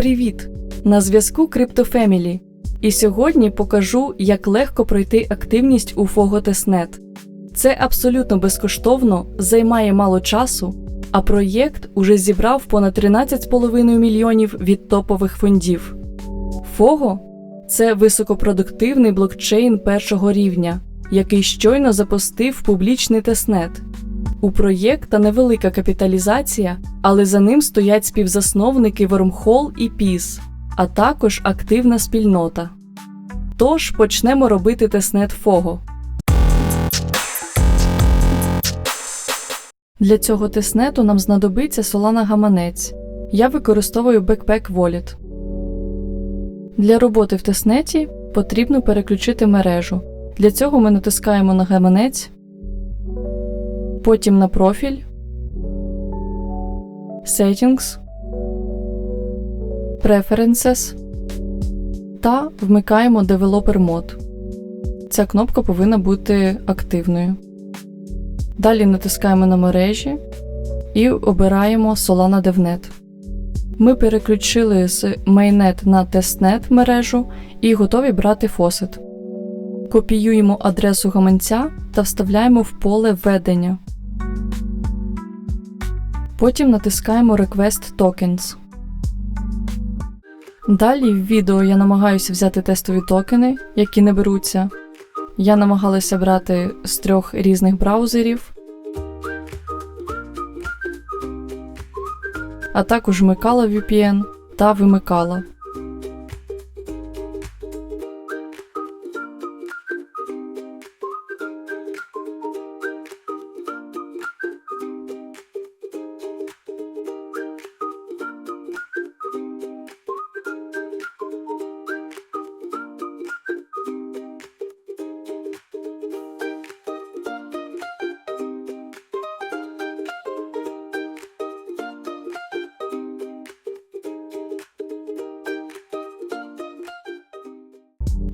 Привіт! На зв'язку CryptoFamily. І сьогодні покажу, як легко пройти активність у Fogotestnet. Це абсолютно безкоштовно, займає мало часу, а проєкт уже зібрав понад 13,5 мільйонів від топових фондів. Фого це високопродуктивний блокчейн першого рівня, який щойно запустив публічний тестнет. У проєкта невелика капіталізація, але за ним стоять співзасновники Wormhole і PIS, а також активна спільнота. Тож почнемо робити тестнет Фого. Для цього тестнету нам знадобиться Solana гаманець. Я використовую Backpack Wallet. Для роботи в тестнеті потрібно переключити мережу. Для цього ми натискаємо на гаманець, потім на профіль, Settings, Preferences та вмикаємо Developer Mode. Ця кнопка повинна бути активною. Далі натискаємо на мережі і обираємо Solana DevNet. Ми переключили з Mainnet на Testnet мережу і готові брати фосет. Копіюємо адресу гаманця та вставляємо в поле введення. Потім натискаємо Request Tokens. Далі в відео я намагаюся взяти тестові токени, які не беруться. Я намагалася брати з трьох різних браузерів, а також вмикала VPN та вимикала.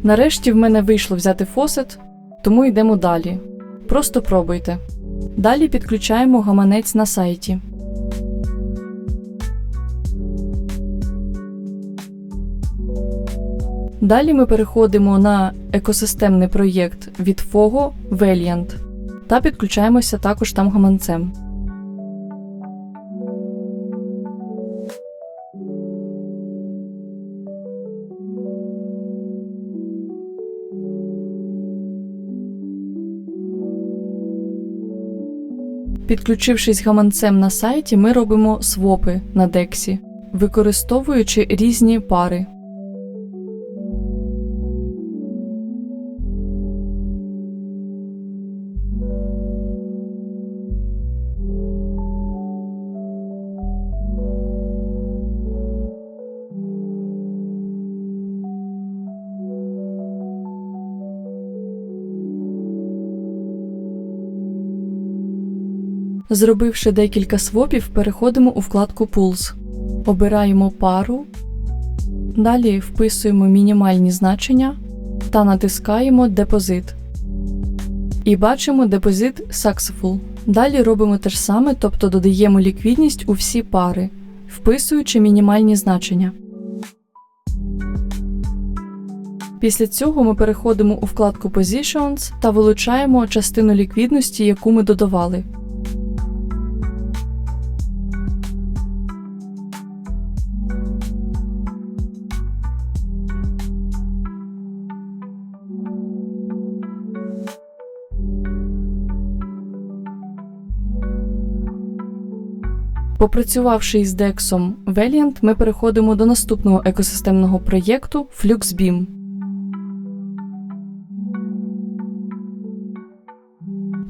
Нарешті в мене вийшло взяти фосет, тому йдемо далі. Просто пробуйте. Далі підключаємо гаманець на сайті. Далі ми переходимо на екосистемний проєкт від Fogo Valiant та підключаємося також там гаманцем. Підключившись гаманцем на сайті, ми робимо свопи на дексі, використовуючи різні пари. Зробивши декілька свопів, переходимо у вкладку Pools. Обираємо пару, далі вписуємо мінімальні значення та натискаємо Депозит. І бачимо депозит Successful. Далі робимо те ж саме, тобто додаємо ліквідність у всі пари, вписуючи мінімальні значення. Після цього ми переходимо у вкладку Positions та вилучаємо частину ліквідності, яку ми додавали. Попрацювавши із DEX Valiant, ми переходимо до наступного екосистемного проєкту FluxBeam.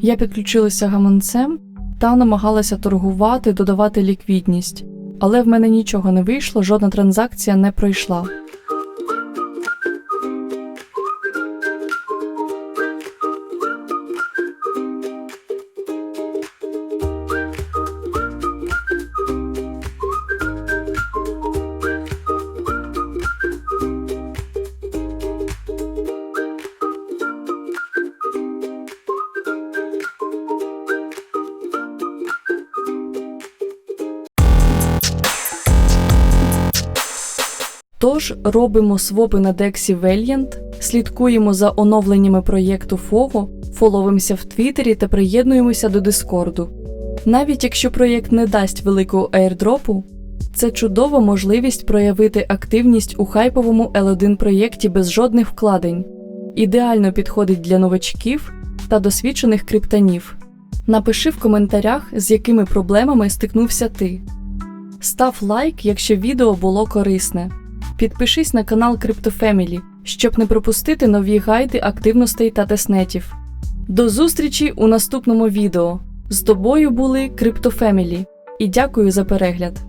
Я підключилася гаманцем та намагалася торгувати, додавати ліквідність, але в мене нічого не вийшло, жодна транзакція не пройшла. Тож робимо свопи на Dexі Valiant, слідкуємо за оновленнями проєкту FOGO, фоловимося в Твіттері та приєднуємося до Дискорду. Навіть якщо проєкт не дасть великого аірдропу, це чудова можливість проявити активність у хайповому L1 проєкті без жодних вкладень. Ідеально підходить для новачків та досвідчених криптанів. Напиши в коментарях, з якими проблемами стикнувся ти. Став лайк, якщо відео було корисне. Підпишись на канал CryptoFamily, щоб не пропустити нові гайди активностей та теснетів. До зустрічі у наступному відео. З тобою були CryptoFamily. І дякую за перегляд.